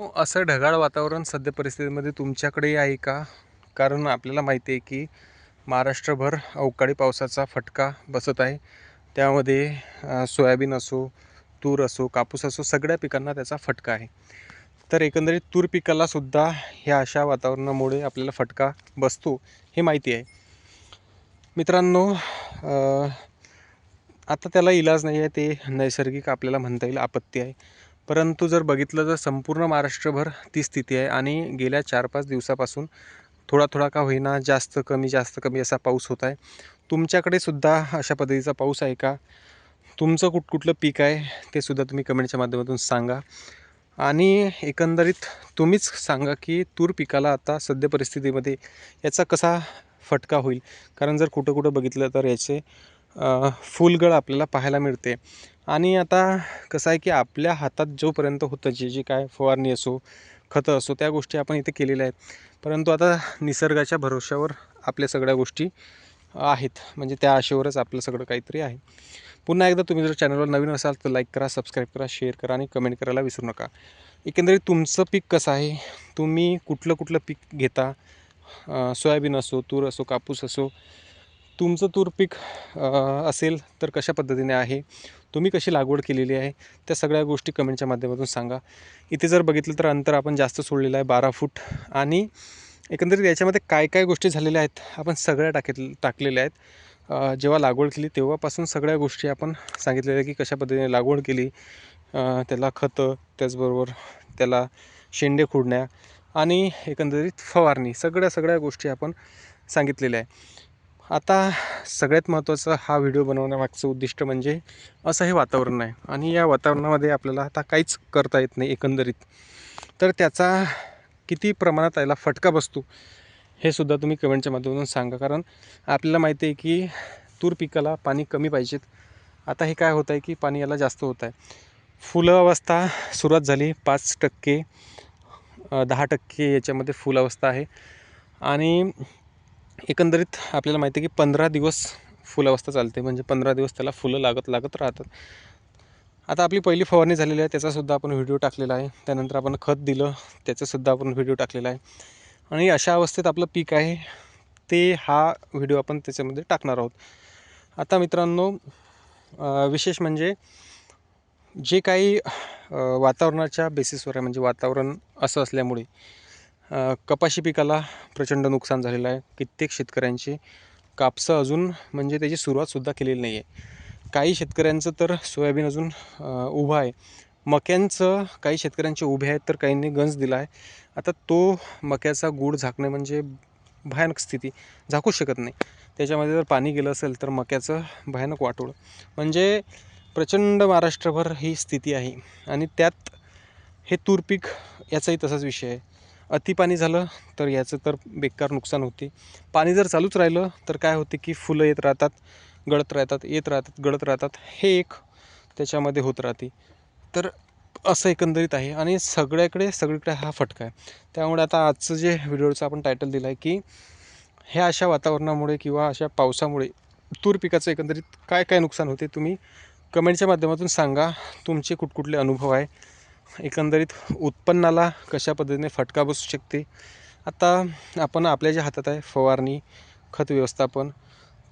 हो, असं ढगाळ वातावरण सध्या परिस्थितीमध्ये तुमच्याकडेही आहे का? कारण आपल्याला माहिती आहे की महाराष्ट्रभर अवकाळी पावसाचा फटका बसत आहे. त्यामध्ये सोयाबीन असो तूर असो कापूस असो सगळ्या पिकांना त्याचा फटका आहे. तर एकंदरीत तूर पिकालासुद्धा ह्या अशा वातावरणामुळे आपल्याला फटका बसतो हे माहिती आहे. मित्रांनो आता त्याला इलाज नाही आहे ते नैसर्गिक आपल्याला म्हणता येईल आपत्ती आहे. परंतु जर बघितलं तर संपूर्ण महाराष्ट्रभर ती स्थिती आहे आणि गेल्या चार पाच दिवसापासून थोडा थोडा का होईना जास्त कमी जास्त कमी असा पाऊस होत आहे. तुमच्याकडे सुद्धा अशा पद्धतीचा पाऊस आहे का? तुमचं कुठ कुठलं पीक आहे ते सुद्धा तुम्ही कमेंटच्या माध्यमातून सांगा. आणि एकंदरीत तुम्हीच सांगा की तूर पिकाला आता सध्या परिस्थितीमध्ये याचा कसा फटका होईल? कारण जर कुठं कुठं बघितलं तर याचे फुलगळ आपल्याला पाहायला मिळते. आणि आता कसं आहे की आपल्या हातात जोपर्यंत होतं जे जे काय फवारणी असो खतं असो त्या गोष्टी आपण इथे केलेल्या आहेत. परंतु आता निसर्गाच्या भरोश्यावर आपल्या सगळ्या गोष्टी आहेत. म्हणजे त्या आशेवरच आपलं सगळं काहीतरी आहे. पुन्हा एकदा तुम्ही जर चॅनलवर नवीन असाल तर लाईक करा सबस्क्राईब करा शेअर करा आणि कमेंट करायला विसरू नका. एकंदरीत तुमचं पीक कसं आहे? तुम्ही कुठलं कुठलं पीक घेता? सोयाबीन असो तूर असो कापूस असो तुमचं तूर पीक असेल तर कशा पद्धतीने आहे? तुम्ही कशी लागवड केलेली आहे? त्या सगळ्या गोष्टी कमेंटच्या माध्यमातून सांगा. इथे जर बघितलं तर अंतर आपण जास्त सोडलेलं आहे बारा फूट आणि एकंदरीत याच्यामध्ये काय काय गोष्टी झालेल्या आहेत? आपण सगळ्या टाकेत टाकलेल्या आहेत. जेव्हा लागवड केली तेव्हापासून सगळ्या गोष्टी आपण सांगितलेल्या आहे की कशा पद्धतीने लागवड केली. त्याला खतं त्याचबरोबर त्याला शेंडे खुडण्या आणि एकंदरीत फवारणी सगळ्या सगळ्या गोष्टी आपण सांगितलेल्या आहे आता सगळ्यात महत्त्वाचा हा व्हिडिओ बनवण्यामागचं उद्दिष्ट म्हणजे असं हे वातावरण आहे. आणि या वातावरणामध्ये आपल्याला आता काहीच करता येत नाही एकंदरीत. तर त्याचा किती प्रमाणात याला फटका बसतो हे सुद्धा तुम्ही कमेंटच्या माध्यमातून सांगा. कारण आपल्याला माहिती आहे की तूर पिकाला पाणी कमी पाहिजेत. आता हे काय होत आहे की पाणी याला जास्त होत आहे. फुलं अवस्था सुरुवात झाली पाच टक्के दहा टक्के याच्यामध्ये फुल अवस्था आहे. आणि एकंदरीत आपल्याला माहिती आहे की पंधरा दिवस फुल अवस्था चालते म्हणजे पंधरा दिवस त्याला फुलं लागत लागत राहतात. आता आपली पहिली फवारणी झालेली आहे त्याचासुद्धा आपण व्हिडिओ टाकलेला आहे. त्यानंतर आपण खत दिलं त्याचासुद्धा आपण व्हिडिओ टाकलेला आहे. आणि अशा अवस्थेत आपलं पीक आहे ते हा व्हिडिओ आपण त्याच्यामध्ये टाकणार आहोत. आता मित्रांनो विशेष म्हणजे जे काही वातावरणाच्या बेसिसवर आहे म्हणजे वातावरण असं असल्यामुळे कपाशी पिकाला प्रचंड नुकसान झालेलं आहे. कित्येक शेतकऱ्यांची कापसं अजून म्हणजे त्याची सुरुवातसुद्धा केलेली नाही आहे काही शेतकऱ्यांचं तर सोयाबीन अजून उभं आहे. मक्यांचं काही शेतकऱ्यांचे उभे आहेत तर काहींनी गंज दिला आहे. आता तो मक्याचा गूळ झाकणे म्हणजे भयानक स्थिती. झाकूच शकत नाही. त्याच्यामध्ये जर पाणी गेलं असेल तर मक्याचं भयानक वाटोळं. म्हणजे प्रचंड महाराष्ट्रभर ही स्थिती आहे. आणि त्यात हे तूर पीक याचाही तसाच विषय आहे. अति पाणी झालं तर याचं तर बेकार नुकसान होते. पाणी जर चालूच राहिलं तर काय होते की फुलं येत राहतात गळत राहतात येत राहतात गळत राहतात. हे एक त्याच्यामध्ये होत राहते. तर असं एकंदरीत आहे आणि सगळ्याकडे सगळीकडे हा फटका आहे. त्यामुळे आता आजचं जे व्हिडिओचं आपण टायटल दिलं आहे की ह्या अशा वातावरणामुळे किंवा अशा पावसामुळे तूर पिकाचं एकंदरीत काय काय नुकसान होते तुम्ही कमेंटच्या माध्यमातून सांगा. तुमचे कुठकुठले अनुभव आहे. एकंदरीत उत्पन्नाला कशा पद्धतीने फटका बसू शकते? आता आपण आपल्या ज्या हातात आहे फवारणी खत व्यवस्थापन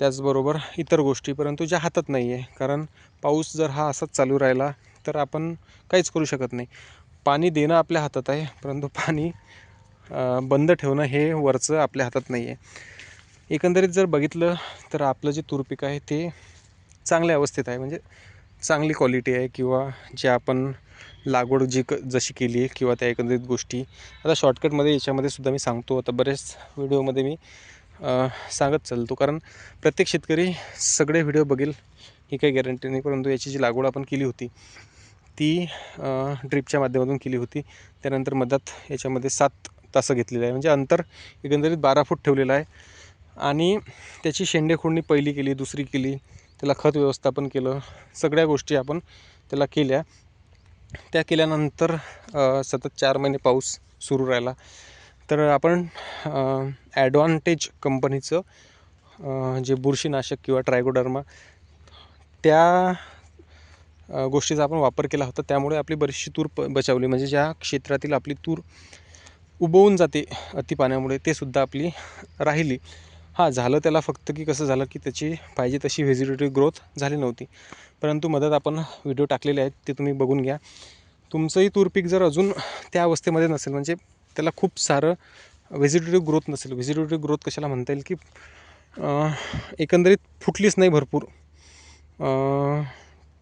त्याचबरोबर इतर गोष्टी परंतु ज्या हातात नाही आहे कारण पाऊस जर हा असाच चालू राहिला तर आपण काहीच करू शकत नाही. पाणी देणं आपल्या हातात आहे परंतु पाणी बंद ठेवणं हे वरचं आपल्या हातात नाही आहे एकंदरीत जर बघितलं तर आपलं जे तूर पीक आहे ते चांगल्या अवस्थेत आहे. म्हणजे चांगली क्वालिटी आहे किंवा जे आपण लागवड जी क जशी केली आहे किंवा त्या एकंदरीत गोष्टी. आता शॉर्टकटमध्ये याच्यामध्ये सुद्धा मी सांगतो. आता बरेच व्हिडिओमध्ये मी सांगत चालतो. कारण प्रत्येक शेतकरी सगळे व्हिडिओ बघेल ही काही गॅरंटी नाही. परंतु याची जी लागवड आपण केली होती ती ड्रिपच्या माध्यमातून केली होती. त्यानंतर मधात याच्यामध्ये सात तासं घेतलेलं आहे. म्हणजे अंतर एकंदरीत बारा फूट ठेवलेलं आहे. आणि त्याची शेंडे खोडणी पहिली केली दुसरी केली. त्याला खत व्यवस्थापन केलं सगळ्या गोष्टी आपण त्याला केल्या. त्या केल्यानंतर सतत चार महिने पाऊस सुरू राहिला. तर आपण ॲडव्हान्टेज कंपनीचं जे बुरशीनाशक किंवा ट्रायगोडर्मा त्या गोष्टीचा आपण वापर केला होता. त्यामुळे आपली बरीचशी तूर प बचावली. म्हणजे ज्या क्षेत्रातील आपली तूर उबवून जाते अति पाण्यामुळे ते सुद्धा आपली राहिली. हां झालं त्याला फक्त की कसं झालं की त्याची पाहिजे तशी व्हेजिटेटिव्ह ग्रोथ झाली नव्हती. परंतु मदत आपण व्हिडिओ टाकलेले आहेत ते तुम्ही बघून घ्या. तुमचंही तूर पीक जर अजून त्या अवस्थेमध्ये नसेल म्हणजे त्याला खूप सारं व्हेजिटेटिव्ह ग्रोथ नसेल. व्हेजिटेटिव्ह ग्रोथ कशाला म्हणता येईल की एकंदरीत फुटलीच नाही भरपूर.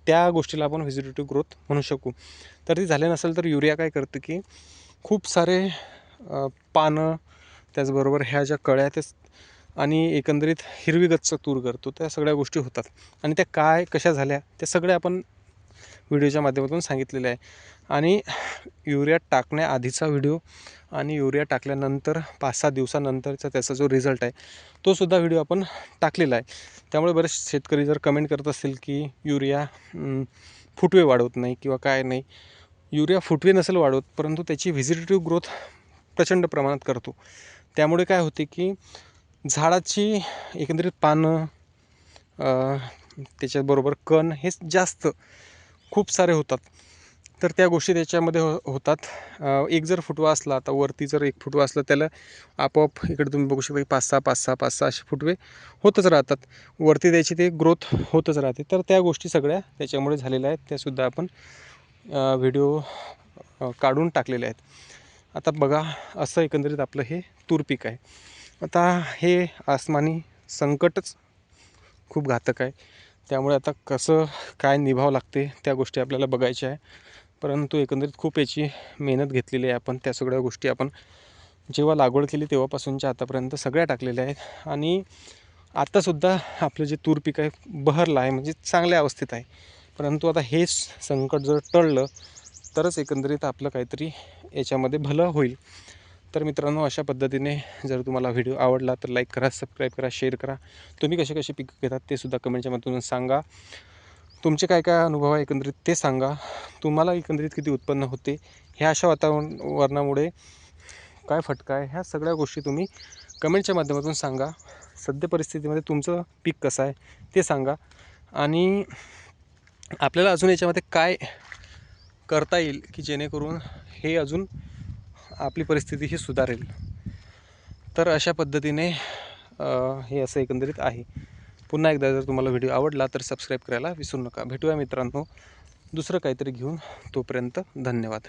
त्या गोष्टीला आपण व्हेजिटेटिव्ह ग्रोथ म्हणू शकू. तर ती झाले नसेल तर युरिया काय करतं की खूप सारे पानं त्याचबरोबर ह्या ज्या कळ्या त्या आणि एकंदरीत हिरवी गच्च तूर करतो त्या सगळ्या गोष्टी होतात. आणि त्या काय कशा झाल्या त्या सगळ्या आपण व्हिडिओच्या माध्यमातून सांगितलेलं आहे आणि युरिया टाकण्याआधीचा व्हिडिओ आणि युरिया टाकल्यानंतर पाच सहा दिवसानंतरचा त्याचा जो रिझल्ट आहे तो सुद्धा व्हिडिओ आपण टाकलेला आहे. त्यामुळे बरेच शेतकरी जर कमेंट करत असतील की युरिया फुटवे वाढवत नाही किंवा काय नाही. युरिया फुटवे नसेल वाढवत परंतु त्याची व्हिजिटेटिव्ह ग्रोथ प्रचंड प्रमाणात करतो. त्यामुळे काय होते की झाडाची एकंदरीत पानं त्याच्याबरोबर कण हे जास्त खूप सारे होतात. तर त्या गोष्टी त्याच्यामध्ये हो होतात. एक जर फुटवा असला आता वरती जर एक फुटवा असला त्याला आपोआप इकडे तुम्ही बघू शकता की पाच सहा पाच सहा पाच सहा असे फुटवे होतच राहतात. वरती त्याची ते ग्रोथ होतच राहते. तर त्या गोष्टी सगळ्या त्याच्यामुळे झालेल्या आहेत. त्यासुद्धा आपण व्हिडिओ काढून टाकलेले आहेत. आता बघा असं एकंदरीत आपलं हे तूर पीक आहे. आता हे आसमानी संकटच खूप घातक आहे. त्यामुळे आता कसं काय निभावं लागते त्या गोष्टी आपल्याला बघायच्या आहे. परंतु एकंदरीत खूप याची मेहनत घेतलेली आहे आपण त्या सगळ्या गोष्टी आपण जेव्हा लागवड केली तेव्हापासूनच्या आतापर्यंत सगळ्या टाकलेल्या आहेत. आणि आत्तासुद्धा आपलं जे तूर पीक आहे बहरलं आहे म्हणजे चांगल्या अवस्थेत आहे. परंतु आता हेच संकट जर टळलं तरच एकंदरीत आपलं काहीतरी याच्यामध्ये भलं होईल. तर मित्रांनो अशा पद्धतीने जर तुम्हाला व्हिडिओ आवडला तर लाईक करा सबस्क्राईब करा शेअर करा. तुम्ही कसे कसे पिकं घेतात ते सुद्धा कमेंटच्या माध्यमातून सांगा. तुमचे काय काय अनुभव आहे एकंदरीत ते सांगा. तुम्हाला एकंदरीत किती उत्पन्न होते? ह्या अशा वातावरण वरणामुळे काय फटका आहे? ह्या सगळ्या गोष्टी तुम्ही कमेंटच्या माध्यमातून सांगा. सध्या परिस्थितीमध्ये तुमचं पीक कसं आहे ते सांगा. आणि आपल्याला अजून याच्यामध्ये काय करता येईल की जेणेकरून हे अजून आपली परिस्थिती ही सुधारेल. तर अशा पद्धतीने हे असं एकंदरीत आहे. पुन्हा एकदा जर तुम्हाला व्हिडिओ आवडला तर सबस्क्राईब करायला विसरू नका. भेटूया मित्रांनो दुसरं काहीतरी घेऊन तोपर्यंत धन्यवाद.